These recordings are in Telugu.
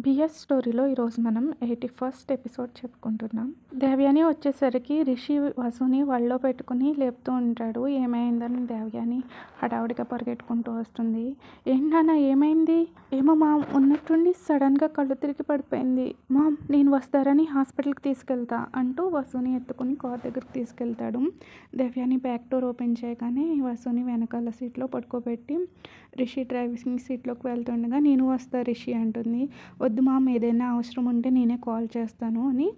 BS స్టోరీలో ఈరోజు మనం ఎయిటీ ఫస్ట్ ఎపిసోడ్ చెప్పుకుంటున్నాం. దేవ్యాని వచ్చేసరికి రిషి వసుని వళ్ళో పెట్టుకుని లేపుతూ ఉంటాడు. ఏమైందని దేవ్యాని హడావుడిగా పరిగెట్టుకుంటూ వస్తుంది. ఏంటన్నా ఏమైంది? ఏమో మా ఉన్నట్టుండి సడన్గా కళ్ళు తిరిగి పడిపోయింది. మామ్ నేను వస్తారని హాస్పిటల్కి తీసుకెళ్తా అంటూ వసుని ఎత్తుకుని కార్ దగ్గరికి తీసుకెళ్తాడు. దేవ్యాని బ్యాక్ డోర్ ఓపెన్ చేయగానే వసుని వెనకాల సీట్లో పడుకోబెట్టి రిషి డ్రైవింగ్ సీట్లోకి వెళ్తుండగా నేను వస్తా రిషి అంటుంది. వద్దు మామ్ ఏదైనా అవసరం ఉంటే నేనే కాల్ చేస్తాను అని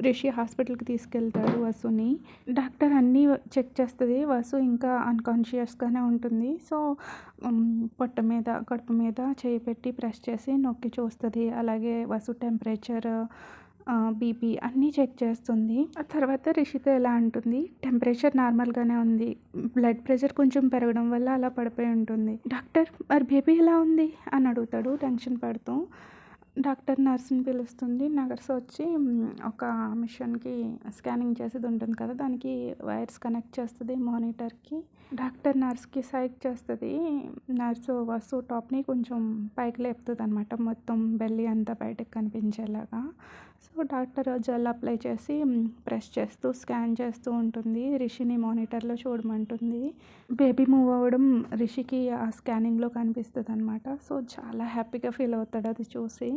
రిషి హాస్పిటల్కి తీసుకెళ్తాడు వసుని. డాక్టర్ అన్నీ చెక్ చేస్తుంది. వసు ఇంకా అన్కాన్షియస్గానే ఉంటుంది. సో పొట్ట మీద కడుపు మీద చేయి పెట్టి ప్రెస్ చేసి నొక్కి చూస్తుంది. అలాగే వసు టెంపరేచర్ బీపీ అన్నీ చెక్ చేస్తుంది. ఆ తర్వాత రిషితో ఎలా అంటుంది? టెంపరేచర్ నార్మల్గానే ఉంది. బ్లడ్ ప్రెషర్ కొంచెం పెరగడం వల్ల అలా పడిపోయి ఉంటుంది. డాక్టర్ మరి బేబీ ఎలా ఉంది? అని అడుగుతాడు టెన్షన్ పడుతూ. డాక్టర్ నర్స్ని పిలుస్తుంది. నర్స్ వచ్చి ఒక మిషన్కి స్కానింగ్ చేసేది ఉంటుంది కదా దానికి వైర్స్ కనెక్ట్ చేస్తుంది మానిటర్కి. డాక్టర్ నర్స్కి సైక్ చేస్తుంది. నర్సు వస్తు టాప్ని కొంచెం పైకి లేపుతుంది అనమాట మొత్తం బెల్లి అంతా బయటకు కనిపించేలాగా. సో డాక్టర్ జెల్ అప్లై చేసి ప్రెస్ చేస్తూ స్కాన్ చేస్తూ ఉంటుంది. రిషిని మానిటర్లో చూడమంటుంది. బేబీ మూవ్ అవ్వడం రిషికి ఆ స్కానింగ్లో కనిపిస్తుంది అనమాట సో చాలా హ్యాపీగా ఫీల్ అవుతాడు అది చూసి.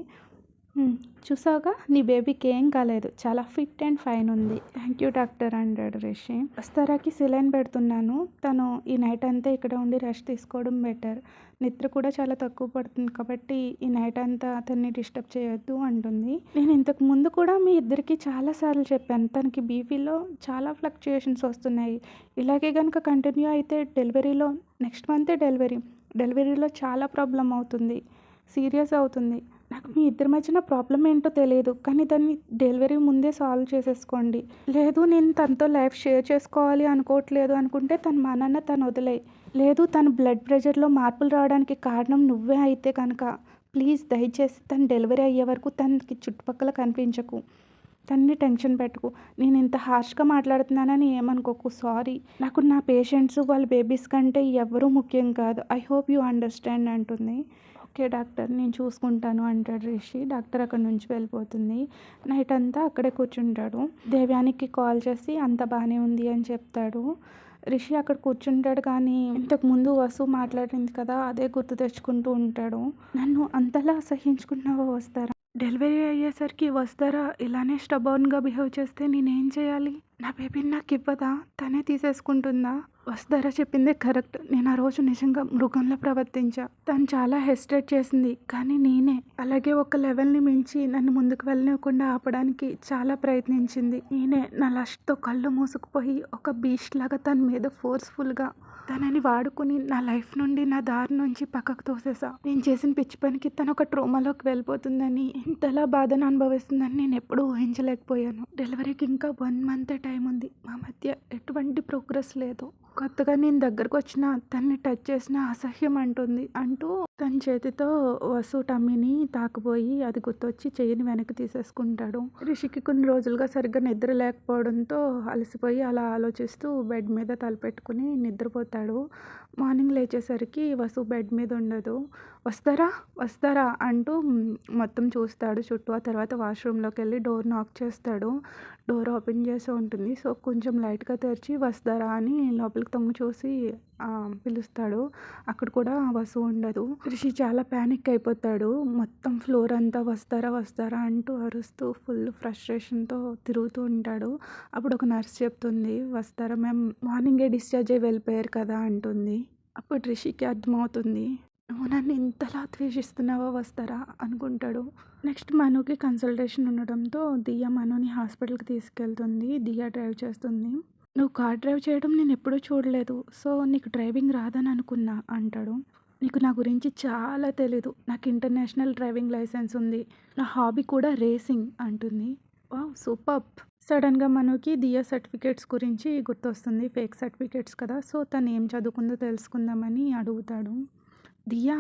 చూసావుగా? నీ బేబీకి ఏం కాలేదు. చాలా ఫిట్ అండ్ ఫైన్ ఉంది. థ్యాంక్ యూ డాక్టర్ అంటాడు రిషి. వస్తారాకి సిలైన్ పెడుతున్నాను. తను ఈ నైట్ అంతా ఇక్కడ ఉండి రెస్ట్ తీసుకోవడం బెటర్. నిద్ర కూడా చాలా తక్కువ పడుతుంది కాబట్టి ఈ నైట్ అంతా అతన్ని డిస్టర్బ్ చేయొద్దు అంటుంది. నేను ఇంతకు ముందు కూడా మీ ఇద్దరికి చాలాసార్లు చెప్పాను. తనకి బీపీలో చాలా ఫ్లక్చుయేషన్స్ వస్తున్నాయి. ఇలాగే కనుక కంటిన్యూ అయితే డెలివరీలో నెక్స్ట్ మంతే డెలివరీ డెలివరీలో చాలా ప్రాబ్లం అవుతుంది. సీరియస్ అవుతుంది. నాకు మీ ఇద్దరి మధ్యన ప్రాబ్లం ఏంటో తెలియదు కానీ దాన్ని డెలివరీ ముందే సాల్వ్ చేసేసుకోండి. లేదు నేను తనతో లైఫ్ షేర్ చేసుకోవాలి అనుకోవట్లేదు అనుకుంటే తన మా నాన్న తను వదిలే లేదు తన బ్లడ్ ప్రెషర్లో మార్పులు రావడానికి కారణం నువ్వే అయితే కనుక ప్లీజ్ దయచేసి తను డెలివరీ అయ్యే వరకు తనకి చుట్టుపక్కల కనిపించకు. తన్ని టెన్షన్ పెట్టుకు. నేను ఇంత హార్ష్గా మాట్లాడుతున్నానని ఏమనుకోకు సారీ నాకు నా పేషెంట్స్ వాళ్ళ బేబీస్ కంటే ఎవరూ ముఖ్యం కాదు. ఐ హోప్ యూ అండర్స్టాండ్ అంటుంది. ఓకే డాక్టర్ నేను చూసుకుంటాను అంటాడు రిషి. డాక్టర్ అక్కడ నుంచి వెళ్ళిపోతుంది. నైట్ అంతా అక్కడే కూర్చుంటాడు. దేవ్యానికి కాల్ చేసి అంత బాగానే ఉంది అని చెప్తాడు. రిషి అక్కడ కూర్చుంటాడు కానీ ఇంతకు ముందు వసు మాట్లాడింది కదా అదే గుర్తు తెచ్చుకుంటూ ఉంటాడు. నన్ను అంతలా అసహించుకున్నావా వస్తారా డెలివరీ అయ్యేసరికి వస్తారా ఇలానే స్టబర్న్గా బిహేవ్ చేస్తే నేనేం చేయాలి? నా బేబీని నాకు ఇవ్వదా? తనే తీసేసుకుంటుందా? వస్తారా చెప్పిందే కరెక్ట్. నేను ఆ రోజు నిజంగా మృగంలో ప్రవర్తించా. తను చాలా హెసిటేట్ చేసింది. కానీ నేనే అలాగే ఒక లెవెల్ని మించి నన్ను ముందుకు వెళ్ళనివ్వకుండా ఆపడానికి చాలా ప్రయత్నించింది. నేనే నా లష్తో కళ్ళు మూసుకుపోయి ఒక బీచ్ లాగా తన మీద ఫోర్స్ఫుల్గా తనని వాడుకుని నా లైఫ్ నుండి నా దారి నుంచి పక్కకు తోసేసా. నేను చేసిన పిచ్చి పనికి తను ఒక ట్రోమాలోకి వెళ్ళిపోతుందని ఇంతలా బాధను అనుభవిస్తుందని నేను ఎప్పుడూ ఊహించలేకపోయాను. డెలివరీకి ఇంకా వన్ మంత్ టైం ఉంది. మా మధ్య ఎటువంటి ప్రోగ్రెస్ లేదు. కొత్తగా నేను దగ్గరకు వచ్చిన తన్ని టచ్ చేసిన అసహ్యం అంటుంది అంటూ తన చేతితో వసు టమ్మిని తాకుపోయి అది గుర్తొచ్చి చెయ్యిని వెనక్కి తీసేసుకుంటాడు. రిషికి కొన్ని రోజులుగా సరిగ్గా నిద్ర లేకపోవడంతో అలసిపోయి అలా ఆలోచిస్తూ బెడ్ మీద తలపెట్టుకుని నిద్రపోతాడు. మార్నింగ్ లేచేసరికి వసు బెడ్ మీద ఉండదు. వస్తారా? వస్తారా? అంటూ మొత్తం చూస్తాడు. చుట్టూ ఆ తర్వాత వాష్రూమ్లోకి వెళ్ళి డోర్ నాక్ చేస్తాడు. డోర్ ఓపెన్ చేసి ఉంటుంది. సో కొంచెం లైట్గా తెరిచి వస్తారా అని లోపలికి తొంగి చూసి పిలుస్తాడు. అక్కడ కూడా వసు ఉండదు. రిషి చాలా ప్యానిక్ అయిపోతాడు. మొత్తం ఫ్లోర్ అంతా వస్తారా వస్తారా అంటూ అరుస్తూ ఫుల్ ఫ్రస్ట్రేషన్తో తిరుగుతూ ఉంటాడు. అప్పుడు ఒక నర్స్ చెప్తుంది వస్తారా మేము మార్నింగే డిశ్చార్జ్ అయ్యి వెళ్ళిపోయారు కదా అంటుంది. అప్పుడు రిషికి అర్థమవుతుంది నువ్వు నన్ను ఇంతలా ద్వేషిస్తున్నావా? వస్తారా? అనుకుంటాడు. నెక్స్ట్ మనుకి కన్సల్టేషన్ ఉండడంతో దియా మనుని హాస్పిటల్కి తీసుకెళ్తుంది. దియా డ్రైవ్ చేస్తుంది. నువ్వు కార్ డ్రైవ్ చేయడం నేను ఎప్పుడూ చూడలేదు. సో నీకు డ్రైవింగ్ రాదని అనుకున్నా అంటాడు. నీకు నా గురించి చాలా తెలీదు. నాకు ఇంటర్నేషనల్ డ్రైవింగ్ లైసెన్స్ ఉంది. నా హాబీ కూడా రేసింగ్ అంటుంది. Wow super. సడన్గా మనకి దియా సర్టిఫికేట్స్ గురించి గుర్తొస్తుంది. ఫేక్ సర్టిఫికేట్స్ కదా. సో తను ఏం చదువుకుందో తెలుసుకుందామని అడుగుతాడు. దియా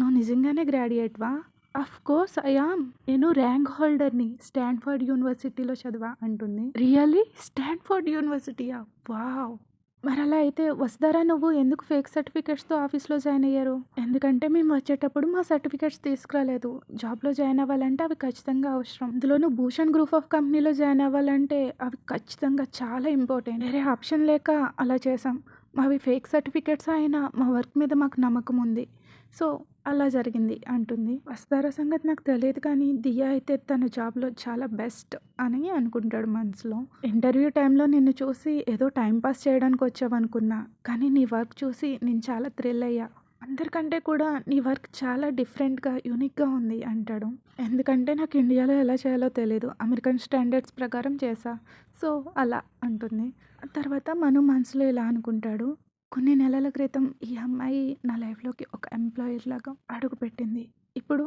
నువ్వు నిజంగానే గ్రాడ్యుయేట్వా అఫ్ కోర్స్ ఐఆమ్ నేను ర్యాంక్ హోల్డర్ని స్టాన్ఫర్డ్ యూనివర్సిటీలో చదివా అంటుంది. రియల్లీ? స్టాన్ఫర్డ్ యూనివర్సిటీయా? వావ్. మరలా అయితే వస్తారా నువ్వు ఎందుకు ఫేక్ సర్టిఫికేట్స్‌తో ఆఫీస్‌లో జాయిన్ అయ్యారు? ఎందుకంటే మేము వచ్చేటప్పుడు మా సర్టిఫికేట్స్ తీసుకురాలేదు. జాబ్‌లో జాయిన్ అవ్వాలంటే అవి ఖచ్చితంగా అవసరం. ఇందులోనూ భూషణ్ గ్రూప్ ఆఫ్ కంపెనీలో జాయిన్ అవ్వాలంటే అవి ఖచ్చితంగా చాలా ఇంపార్టెంట్. వేరే ఆప్షన్ లేక అలా చేసాం మావి ఫేక్ సర్టిఫికేట్స్ అయినా మా వర్క్ మీద మాకు నమ్మకం ఉంది. సో, అలా జరిగింది అంటుంది. వస్తారా సంగతి నాకు తెలియదు కానీ దియా అయితే తన జాబ్‌లో చాలా బెస్ట్ అని అనుకుంటాడు మనసులో. ఇంటర్వ్యూ టైంలో నిన్ను చూసి ఏదో టైం పాస్ చేయడానికి వచ్చావనుకున్నా. కానీ నీ వర్క్ చూసి నేను చాలా థ్రిల్ అయ్యా. అందరికంటే కూడా నీ వర్క్ చాలా డిఫరెంట్‌గా, యూనిక్‌గా ఉంది అంటాడు. ఎందుకంటే నాకు ఇండియాలో ఎలా చేయాలో తెలియదు అమెరికన్ స్టాండర్డ్స్ ప్రకారం చేశా. సో, అలా అంటుంది. తర్వాత మను మనసులో ఇలా అనుకుంటాడు. కొన్ని నెలల క్రితం ఈ అమ్మాయి నా లైఫ్‌లోకి ఒక ఎంప్లాయర్ లాగా అడుగుపెట్టింది. ఇప్పుడు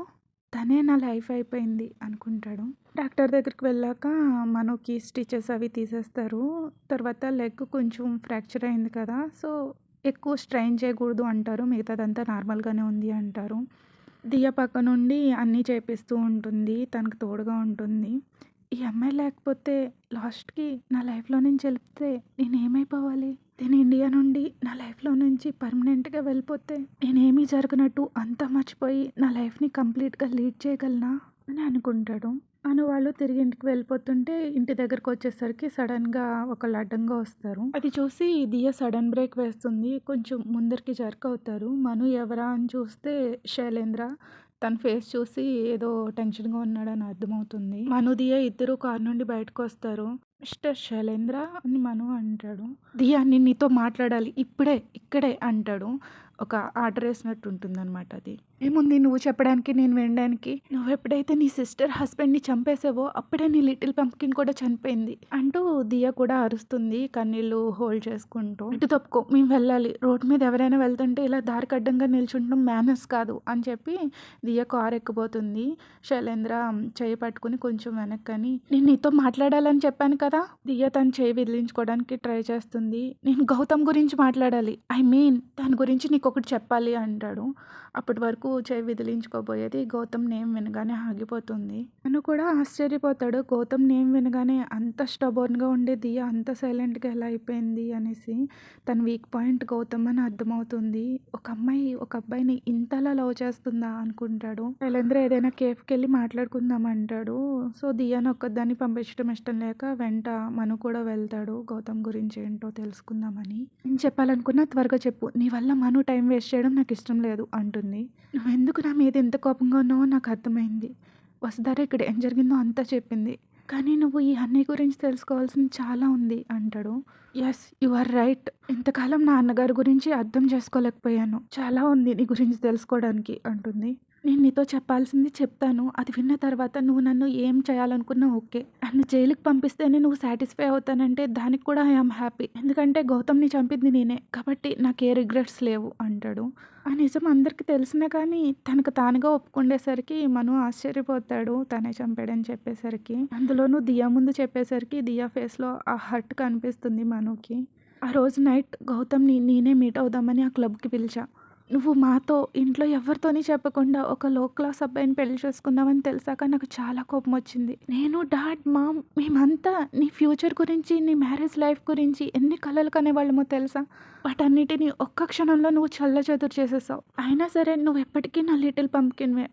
తనే నా లైఫ్ అయిపోయింది అనుకుంటాడు. డాక్టర్ దగ్గరికి వెళ్ళాక మనకి స్టిచెస్ అవి తీసేస్తారు. తర్వాత లెగ్ కొంచెం ఫ్రాక్చర్ అయింది కదా! సో, ఎక్కువ స్ట్రైన్ చేయకూడదు అంటారు. మిగతాదంతా నార్మల్‌గానే ఉంది అంటారు. దియ్య పక్క నుండి అన్నీ చేపిస్తూ ఉంటుంది. తనకు తోడుగా ఉంటుంది. ఈ అమ్మాయి లేకపోతే లాస్ట్‌కి నా లైఫ్‌లో నుంచి నేను నేనేమైపోవాలి? నేను ఇండియా నుండి నా లైఫ్‌లో నుంచి పర్మనెంట్‌గా వెళ్ళిపోతే నేనేమీ జరగనట్టు అంతా మర్చిపోయి నా లైఫ్‌ని కంప్లీట్‌గా లీడ్ చేయగలనా? అని అనుకుంటాడు. అని వాళ్ళు తిరిగి ఇంటికి వెళ్ళిపోతుంటే ఇంటి దగ్గరకు వచ్చేసరికి సడన్‌గా ఒకళ్ళు అడ్డంగా వస్తారు. అది చూసి దియ సడన్ బ్రేక్ వేస్తుంది. కొంచెం ముందరికి జర్క్ అవుతారు. మను ఎవరా అని చూస్తే శైలేంద్ర. తన ఫేస్ చూసి ఏదో టెన్షన్‌గా ఉన్నాడని అర్థమవుతుంది. మను, దియ ఇద్దరు కారు నుండి బయటకొస్తారు. మిస్టర్ శైలేంద్ర అని మను అంటాడు. దియా నేను నీతో మాట్లాడాలి. ఇప్పుడే, ఇక్కడే అంటాడు. ఒక ఆర్డర్ వేసినట్టు ఉంటుంది అనమాట అది. ఏముంది నువ్వు చెప్పడానికి నేను వినడానికి? నువ్వెప్పుడైతే నీ సిస్టర్ హస్బెండ్‌ని చంపేసావో అప్పుడే నీ లిటిల్ పంప్కిన్ కూడా చనిపోయింది. అంటూ దియా కూడా అరుస్తుంది కన్నీళ్ళు హోల్డ్ చేసుకుంటూ. ఇటు తప్పుకో మేము వెళ్ళాలి. రోడ్ మీద ఎవరైనా వెళ్తుంటే ఇలా దారి కడ్డంగా నిల్చుండడం మేనర్స్ కాదు అని చెప్పి దియా కారు ఎక్కిపోతుంది శైలేంద్ర చేయి పట్టుకుని కొంచెం వెనక్కని నేను నీతో మాట్లాడాలని చెప్పాను కదా! దియా తన చేయి విదిలించుకోవడానికి ట్రై చేస్తుంది. నేను గౌతమ్ గురించి మాట్లాడాలి. ఐ మీన్ దాని గురించి నీకొకటి చెప్పాలి అంటాడు. అప్పటి వరకు చేయి విదిలించుకోబోయేది గౌతమ్ నేమ్ వినగానే ఆగిపోతుంది. తను కూడా ఆశ్చర్యపోతాడు. గౌతమ్ నేమ్ వినగానే అంత స్టబోర్న్‌గా ఉండే అంత సైలెంట్‌గా ఎలా అయిపోయింది అనేసి. తన వీక్ పాయింట్ గౌతమ్ అని అర్థమవుతుంది. ఒక అమ్మాయి ఒక అబ్బాయిని ఇంతలా లవ్ చేస్తుందా అనుకుంటాడు. శైలేంద్ర ఏదైనా కేఫ్‌కెళ్ళి మాట్లాడుకుందాం అంటాడు. సో, దియాని ఒక్కదాన్ని పంపించడం ఇష్టం లేక వెంట మను కూడా వెళ్తాడు. గౌతమ్ గురించి ఏంటో తెలుసుకుందామని. నేను చెప్పాలనుకున్నా త్వరగా చెప్పు. నీ వల్ల మను టైం వేస్ట్ చేయడం నాకు ఇష్టం లేదు అంటుంది. నువ్వెందుకు నా మీద ఎంత కోపంగా ఉన్నావో నాకు అర్థమైంది. వసుధార ఇక్కడ ఏం జరిగిందో అంతా చెప్పింది. కానీ నువ్వు ఈ అన్నయ్య గురించి తెలుసుకోవాల్సింది చాలా ఉంది అంటాడు. Yes you are right. ఇంతకాలం నా అన్నగారి గురించి అర్థం చేసుకోలేకపోయాను. చాలా ఉంది నీ గురించి తెలుసుకోవడానికి అంటుంది. నేను నీతో చెప్పాల్సింది చెప్తాను. అది విన్న తర్వాత నువ్వు నన్ను ఏం చేయాలనుకున్నా ఓకే. నన్ను జైలుకి పంపిస్తేనే నువ్వు సాటిస్ఫై అవుతానంటే దానికి కూడా ఐ హ్యాపీ. ఎందుకంటే గౌతమ్‌ని చంపింది నేనే. కాబట్టి నాకు ఏ రిగ్రెట్స్ లేవు అంటాడు. ఆ నిజం అందరికి తెలిసినా కానీ తనకు తానుగా ఒప్పుకుండేసరికి మను ఆశ్చర్యపోతాడు. తనే చంపాడని చెప్పేసరికి. అందులోనూ దియా ముందు చెప్పేసరికి దియా ఫేస్‌లో ఆ హర్ట్ కనిపిస్తుంది మనుకి. ఆ రోజు నైట్ గౌతమ్‌ని నేనే మీట్ అవుదామని ఆ క్లబ్‌కి పిలిచా. నువ్వు మాతో ఇంట్లో ఎవరితోని చెప్పకుండా ఒక లో క్లాస్ అబ్బాయిని పెళ్ళి చేసుకున్నావని తెలిసాక నాకు చాలా కోపం వచ్చింది. నేను, డాడ్, మామ్ మేమంతా నీ ఫ్యూచర్ గురించి, నీ మ్యారేజ్ లైఫ్ గురించి ఎన్ని కలలు కనేవాళ్ళమో తెలుసా? వాటన్నిటిని ఒక్క క్షణంలో నువ్వు చెల్లాచెదురు చేసేసావు. అయినా సరే నువ్వు ఎప్పటికీ నా లిటిల్ పంప్కిన్‌వే.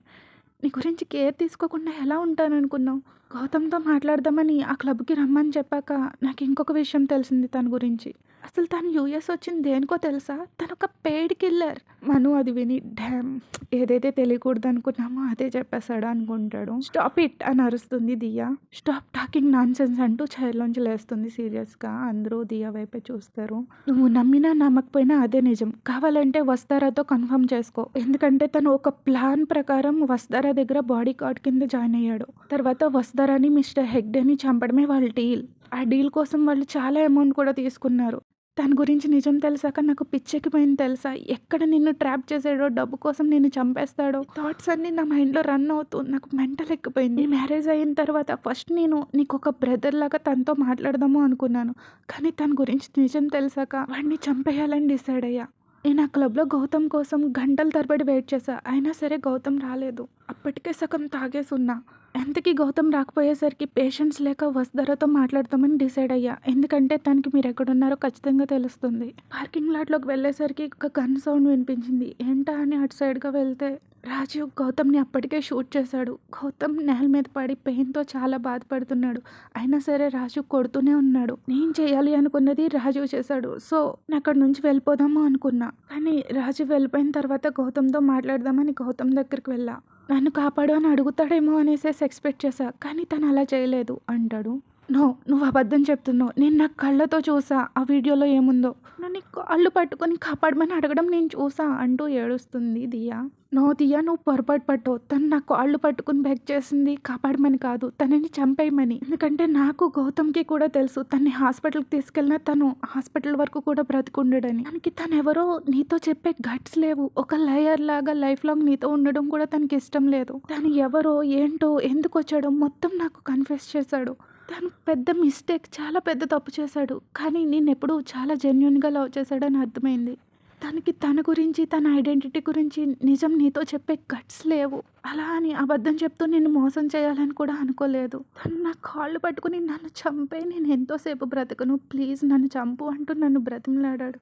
నీ గురించి కేర్ తీసుకోకుండా ఎలా ఉంటాననుకున్నావు? గౌతమ్‌తో మాట్లాడదామని ఆ క్లబ్‌కి రమ్మని చెప్పాక నాకు ఇంకొక విషయం తెలిసింది తన గురించి. అసలు తను యూఎస్ వచ్చింది దేనికో తెలుసా? తనొక పెయిడ్ కిల్లర్. మను అది విని డ్యామ్ ఏదైతే తెలియకూడదు అనుకున్నామో అదే చెప్పేశాడు అనుకుంటాడు. స్టాప్ ఇట్ అని అరుస్తుంది దియా. స్టాప్ టాకింగ్ నాన్‌సెన్స్ అంటూ చైర్‌లోంచి లేస్తుంది సీరియస్‌గా. అందరూ దియా వైపే చూస్తారు. నువ్వు నమ్మినా నమ్మకపోయినా అదే నిజం. కావాలంటే వస్తారాతో కన్ఫర్మ్ చేసుకో. ఎందుకంటే తను ఒక ప్లాన్ ప్రకారం వస్తారా దగ్గర బాడీ గార్డ్ కింద జాయిన్ అయ్యాడు. తర్వాత వస్తారాని మిస్టర్ హెగ్డేని చంపడమే వాళ్ళ డీల్. ఆ డీల్ కోసం వాళ్ళు చాలా అమౌంట్ కూడా తీసుకున్నారు. తన గురించి నిజం తెలిసాక నాకు పిచ్చెక్కిపోయింది తెలుసా? ఎక్కడ నిన్ను ట్రాప్ చేసాడో, డబ్బు కోసం నిన్ను చంపేస్తాడో థాట్స్ అన్నీ నా మైండ్‌లో రన్ అవుతూ నాకు మెంటల్ ఎక్కిపోయింది. మ్యారేజ్ అయిన తర్వాత ఫస్ట్ నేను నీకొక బ్రదర్ లాగా తనతో మాట్లాడదాము అనుకున్నాను. కానీ తన గురించి నిజం తెలిసాక వాడిని చంపేయాలని డిసైడ్ అయ్యా. నేను ఆ క్లబ్‌లో గౌతమ్ కోసం గంటల తరబడి వెయిట్ చేశా. అయినా సరే గౌతమ్ రాలేదు. అప్పటికే సగం తాగేసున్నా. ఎంతకీ గౌతమ్ రాకపోయేసరికి పేషెన్స్ లేక వసుధరతో మాట్లాడతామని డిసైడ్ అయ్యా. ఎందుకంటే తనకి మీరు ఎక్కడున్నారో ఖచ్చితంగా తెలుస్తుంది. పార్కింగ్ లాట్లోకి వెళ్ళేసరికి ఒక గన్ సౌండ్ వినిపించింది. ఏంటా అని అటు సైడ్గా వెళ్తే రాజు గౌతమ్ని అప్పటికే షూట్ చేశాడు. గౌతమ్ నేల మీద పడి పెయిన్తో చాలా బాధపడుతున్నాడు. అయినా సరే రాజు కొడుతూనే ఉన్నాడు. నేను చేయాలి అనుకున్నది రాజు చేశాడు. సో నేను అక్కడి నుంచి వెళ్ళిపోదాము అనుకున్నా. కానీ రాజు వెళ్ళిపోయిన తర్వాత గౌతమ్తో మాట్లాడదామని గౌతమ్ దగ్గరికి వెళ్ళా. నన్ను కాపాడు అని అడుగుతాడేమో అనేసి ఎక్స్పెక్ట్ చేశా. కానీ తను అలా చేయలేదు. అంటాడు నో నువ్వు అబద్ధం చెప్తున్నావు. నేను నా కళ్ళతో చూసా. ఆ వీడియోలో ఏముందో. నన్ను కాళ్ళు పట్టుకొని కాపాడమని అడగడం నేను చూసా అంటూ ఏడుస్తుంది దియా. నో దియా నువ్వు పొరపాటు పట్టు తను నా కాళ్ళు పట్టుకుని బెగ్ చేసింది కాపాడమని కాదు తనని చంపేయమని. ఎందుకంటే నాకు గౌతమ్కి కూడా తెలుసు తన్ని హాస్పిటల్కి తీసుకెళ్ళినా తను హాస్పిటల్ వరకు కూడా బ్రతికుండడని. తనకి తను ఎవరో నీతో చెప్పే గట్స్ లేవు. ఒక లయర్ లాగా లైఫ్ లాంగ్ నీతో ఉండడం కూడా తనకి ఇష్టం లేదు. తను ఎవరో ఏంటో ఎందుకు వచ్చాడో మొత్తం నాకు కన్ఫెస్ చేశాడు. తను పెద్ద మిస్టేక్ చాలా పెద్ద తప్పు చేశాడు. కానీ నేను ఎప్పుడు చాలా జెన్యున్గా లవ్ చేశాడని అర్థమైంది. తనకి తన గురించి తన ఐడెంటిటీ గురించి నిజం నీతో చెప్పే గట్స్ లేవు. అలా అని అబద్ధం చెప్తూ నేను మోసం చేయాలని కూడా అనుకోలేదు. తను నా కాళ్ళు పట్టుకుని నన్ను చంపే నేను ఎంతోసేపు బ్రతకను. ప్లీజ్ నన్ను చంపు అంటూ నన్ను బ్రతిమలాడాడు.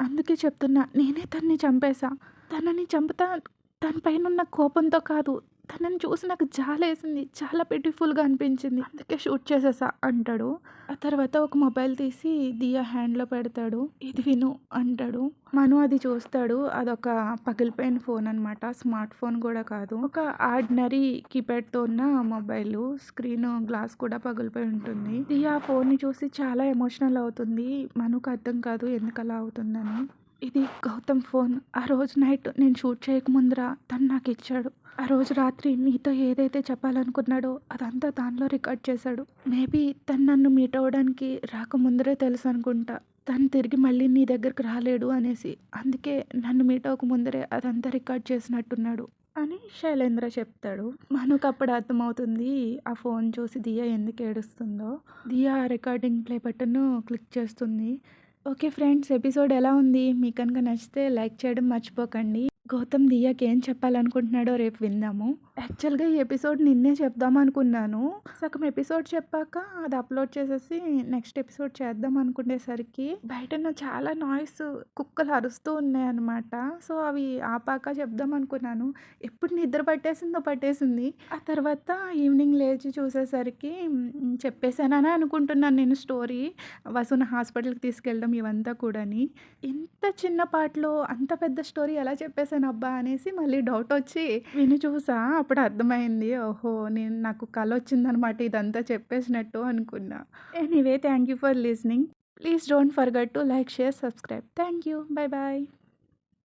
అందుకే చెప్తున్నా నేనే తన్ని చంపేశా. తనని చంపుతా తన పైన ఉన్న కోపంతో కాదు తనని చూసి నాకు జాలేసింది చాలా బ్యూటిఫుల్గా అనిపించింది. అందుకే షూట్ చేసేసా అంటాడు. ఆ తర్వాత ఒక మొబైల్ తీసి దియా హ్యాండ్లో పెడతాడు. ఇది విను అంటాడు. మను అది చూస్తాడు. అదొక పగిలిపోయిన ఫోన్ అనమాట స్మార్ట్ ఫోన్ కూడా కాదు. ఒక ఆర్డినరీ కీప్యాడ్తో ఉన్న మొబైల్ స్క్రీన్ గ్లాస్ కూడా పగిలిపోయి ఉంటుంది. దియా ఫోన్ని చూసి చాలా ఎమోషనల్ అవుతుంది. మనుకు అర్థం కాదు ఎందుకు అలా అవుతుందని. ఇది గౌతమ్ ఫోన్. ఆ రోజు నైట్ నేను షూట్ చేయకముందరా తను నాకు ఇచ్చాడు. ఆ రోజు రాత్రి మీతో ఏదైతే చెప్పాలనుకున్నాడో అదంతా దానిలో రికార్డ్ చేశాడు. మేబీ తను నన్ను మీట్ అవ్వడానికి రాకముందరే తెలుసు అనుకుంటా. తను తిరిగి మళ్ళీ నీ దగ్గరికి రాలేడు అనేసి. అందుకే నన్ను మీట్ అవ్వక ముందరే అదంతా రికార్డ్ చేసినట్టున్నాడు అని శైలేంద్ర చెప్తాడు. మనకు అప్పుడు అర్థమవుతుంది ఆ ఫోన్ చూసి దియా ఎందుకు ఏడుస్తుందో. Diya recording play button click చేస్తుంది. ఓకే ఫ్రెండ్స్ ఎపిసోడ్ ఎలా ఉంది? మీకు కనుక నచ్చితే లైక్ చేయడం మర్చిపోకండి. గౌతమ్ దియాకి ఏం చెప్పాలనుకుంటున్నాడో రేపు విందాము. యాక్చువల్గా ఈ ఎపిసోడ్ నిన్నే చెప్దాం అనుకున్నాను సగం ఎపిసోడ్ చెప్పాక అది అప్లోడ్ చేసేసి నెక్స్ట్ ఎపిసోడ్ చేద్దాం అనుకునేసరికి బయట చాలా నాయిస్ కుక్కలు అరుస్తూ ఉన్నాయి అనమాట సో అవి ఆపాక చెప్దాం అనుకున్నాను ఎప్పుడు నిద్ర పట్టేసిందో పట్టేసింది. ఆ తర్వాత ఈవినింగ్ లేచి చూసేసరికి చెప్పేశానని అనుకుంటున్నాను నేను స్టోరీ. వసున హాస్పిటల్కి తీసుకెళ్ళడం ఇవంతా కూడాని. ఇంత చిన్న పాటలో అంత పెద్ద స్టోరీ ఎలా చెప్పేశాను అబ్బా అనేసి మళ్ళీ డౌట్ వచ్చి విని చూసా. అప్పుడు అర్థమైంది. ఓహో! నేను నాకు కళ వచ్చిందనమాట ఇదంతా చెప్పేసినట్టు అనుకున్నా. Anyway thank you for listening please don't forget to like share subscribe. Thank you. Bye bye.